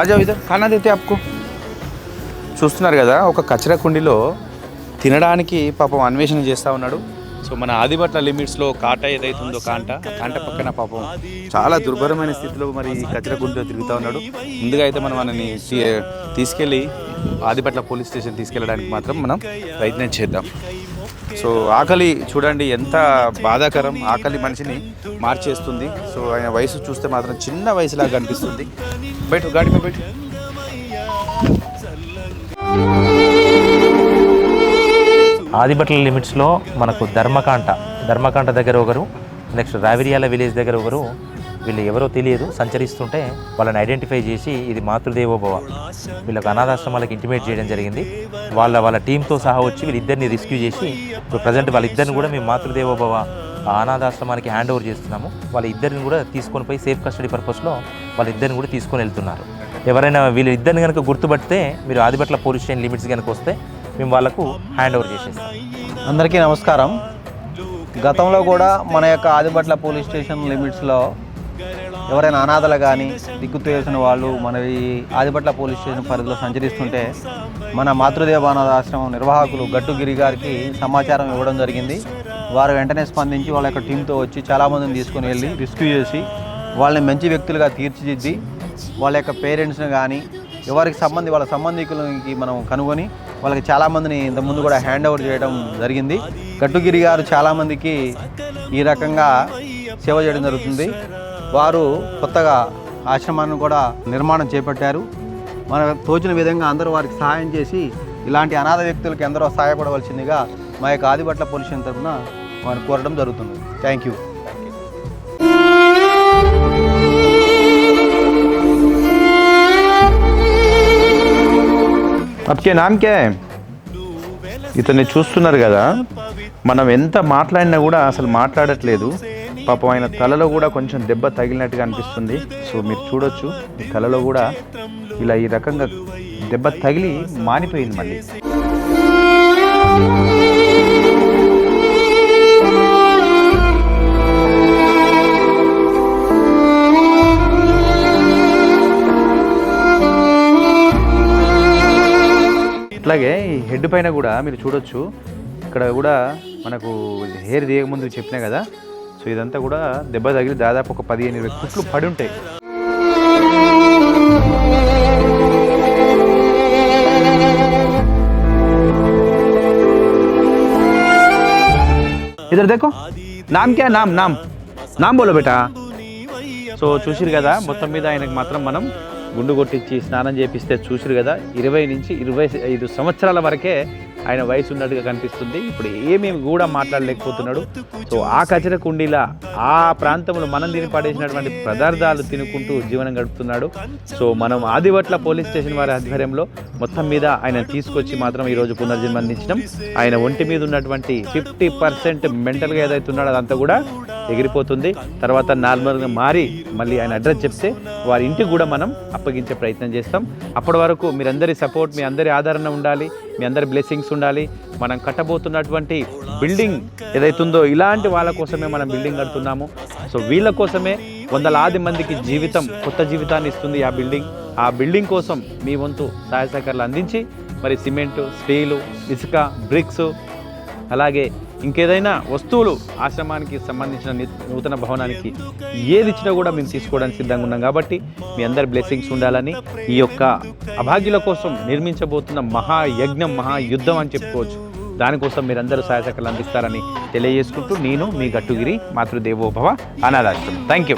ఆజావ్ either ఖానా దేతే APCO. చూస్తున్నారు కదా ఒక కచరా కుండీలో తినడానికి పాపం అన్వేషణ చేస్తూ ఉన్నాడు. సో మన ఆదిబట్ల లిమిట్స్లో కాట ఉందో కాంట కాంట పక్కన పాపం చాలా దుర్భరమైన స్థితిలో మరి కచరా కుండీలో తిరుగుతూ ఉన్నాడు. ముందుగా అయితే మనం మనని తీసుకెళ్ళి ఆదిబట్ల పోలీస్ స్టేషన్ తీసుకెళ్ళడానికి మాత్రం మనం ప్రయత్నం చేద్దాం. సో ఆకలి చూడండి ఎంత బాధాకరం. ఆకలి మనిషిని మార్చేస్తుంది. సో ఆయన వయసు చూస్తే మాత్రం చిన్న వయసులాగా కనిపిస్తుంది బయట గాడి బయట. ఆదిబట్ల లిమిట్స్లో మనకు ధర్మకాంట. ధర్మకాంట దగ్గర ఒకరు నెక్స్ట్ రావిరియాల విలేజ్ దగ్గర ఒకరు వీళ్ళు ఎవరో తెలియదు సంచరిస్తుంటే వాళ్ళని ఐడెంటిఫై చేసి ఇది మాతృదేవోభవ వీళ్ళకి అనాథాశ్రమాలకు ఇంటిమేట్ చేయడం జరిగింది. వాళ్ళ వాళ్ళ టీంతో సహా వచ్చి వీళ్ళిద్దరిని రెస్క్యూ చేసి ఇప్పుడు ప్రజెంట్ వాళ్ళిద్దరిని కూడా మేము మాతృదేవోభవ ఆ అనాథాశ్రమానికి హ్యాండ్ ఓవర్ చేస్తున్నాము. వాళ్ళ ఇద్దరిని కూడా తీసుకొని పోయి సేఫ్ కస్టడీ పర్పస్లో వాళ్ళిద్దరిని కూడా తీసుకొని వెళ్తున్నారు. ఎవరైనా వీళ్ళు ఇద్దరిని కనుక గుర్తుపడితే మీరు ఆదిబట్ల పోలీస్ స్టేషన్ లిమిట్స్ కనుక వస్తే మేము వాళ్ళకు హ్యాండ్ ఓవర్ చేసేస్తాం. అందరికీ నమస్కారం. గతంలో కూడా మన యొక్క ఆదిబట్ల పోలీస్ స్టేషన్ లిమిట్స్లో ఎవరైనా అనాథలు కానీ దిక్కు తెలిసిన వాళ్ళు మన ఈ ఆదిపట్ల పోలీస్ స్టేషన్ పరిధిలో సంచరిస్తుంటే మన మాతృదేవ అనాథాశ్రమం నిర్వాహకులు గట్టుగిరి గారికి సమాచారం ఇవ్వడం జరిగింది. వారు వెంటనే స్పందించి వాళ్ళ యొక్క టీంతో వచ్చి చాలామందిని తీసుకొని వెళ్ళి రెస్క్యూ చేసి వాళ్ళని మంచి వ్యక్తులుగా తీర్చిదిద్ది వాళ్ళ యొక్క పేరెంట్స్ని కానీ ఎవరికి సంబంధి వాళ్ళ సంబంధికులకి మనం కనుగొని వాళ్ళకి చాలామందిని ఇంతకుముందు కూడా హ్యాండ్ ఓవర్ చేయడం జరిగింది. గట్టుగిరి గారు చాలామందికి ఈ రకంగా సేవ చేయడం జరుగుతుంది. వారు కొత్తగా ఆశ్రమాన్ని కూడా నిర్మాణం చేపట్టారు. మన తోచిన విధంగా అందరూ వారికి సహాయం చేసి ఇలాంటి అనాథ వ్యక్తులకు ఎందరో సహాయపడవలసిందిగా మా యొక్క ఆదిబట్ల పొల్యూషన్ తరఫున వారిని కోరడం జరుగుతుంది. Thank you. అప్కే నామకే ఇతన్ని చూస్తున్నారు కదా. మనం ఎంత మాట్లాడినా కూడా అసలు మాట్లాడట్లేదు. పాపం ఆయన తలలో కూడా కొంచెం దెబ్బ తగిలినట్టుగా అనిపిస్తుంది. సో మీరు చూడొచ్చు ఈ తలలో కూడా ఇలా ఈ రకంగా దెబ్బ తగిలి మానిపోయింది మళ్ళీ. అట్లాగే ఈ హెడ్ పైన కూడా మీరు చూడొచ్చు. ఇక్కడ కూడా మనకు హెయిర్ దిగక ముందు చెప్పినా కదా సో ఇదంతా కూడా దెబ్బ తగిలి దాదాపు ఒక పదిహేను ఇరవై కుట్లు పడి ఉంటాయి. ఇద్దరు देखो నామ్ క్యా? నామ్ నామ్. నామ్ బోలో బేటా? సో చూసిరు కదా మొత్తం మీద ఆయనకు మాత్రం మనం గుండు కొట్టించి స్నానం చేపిస్తే చూసిరు కదా ఇరవై నుంచి ఇరవై ఐదు సంవత్సరాల వరకే ఆయన వయసు ఉన్నట్టుగా కనిపిస్తుంది. ఇప్పుడు ఏమేమి కూడా మాట్లాడలేకపోతున్నాడు. సో ఆ కచర కుండీల ఆ ప్రాంతంలో మనం తిని పడేసినటువంటి పదార్థాలు తినుకుంటూ జీవనం గడుపుతున్నాడు. సో మనం ఆదివట్ల పోలీస్ స్టేషన్ వారి ఆధ్వర్యంలో మొత్తం మీద ఆయన తీసుకొచ్చి మాత్రం ఈరోజు పునర్జన్మందించడం ఆయన ఒంటి మీద ఉన్నటువంటి ఫిఫ్టీ పర్సెంట్ మెంటల్గా ఏదైతే ఉన్నాడో అదంతా కూడా ఎగిరిపోతుంది. తర్వాత నార్మల్గా మారి మళ్ళీ ఆయన అడ్రస్ చెప్తే వారి ఇంటికి కూడా మనం అప్పగించే ప్రయత్నం చేస్తాం. అప్పటి వరకు మీరందరి సపోర్ట్ మీ అందరి ఆదరణ ఉండాలి మీ అందరి బ్లెస్సింగ్స్ ఉండాలి. మనం కట్టబోతున్నటువంటి బిల్డింగ్ ఏదైతుందో ఇలాంటి వాళ్ళ కోసమే మనం బిల్డింగ్ కడుతున్నాము. సో వీళ్ళ కోసమే వందలాది మందికి జీవితం కొత్త జీవితాన్ని ఇస్తుంది ఆ బిల్డింగ్. ఆ బిల్డింగ్ కోసం మీ వంతు సహాయ సహకారాలు అందించి మరి సిమెంటు స్టీలు ఇసుక బ్రిక్స్ అలాగే ఇంకేదైనా వస్తువులు ఆశ్రమానికి సంబంధించిన నూతన భవనానికి ఏది ఇచ్చినా కూడా మేము తీసుకోవడానికి సిద్ధంగా ఉన్నాం కాబట్టి మీ అందరి బ్లెస్సింగ్స్ ఉండాలని ఈ యొక్క అభాగ్యుల కోసం నిర్మించబోతున్న మహాయజ్ఞం మహాయుద్ధం అని చెప్పుకోవచ్చు. దానికోసం మీరందరూ సహాయ సహకారాలు అందిస్తారని తెలియజేసుకుంటూ నేను మీ గట్టుగిరి మాతృదేవోభవ అనాథాశ్రమం. Thank you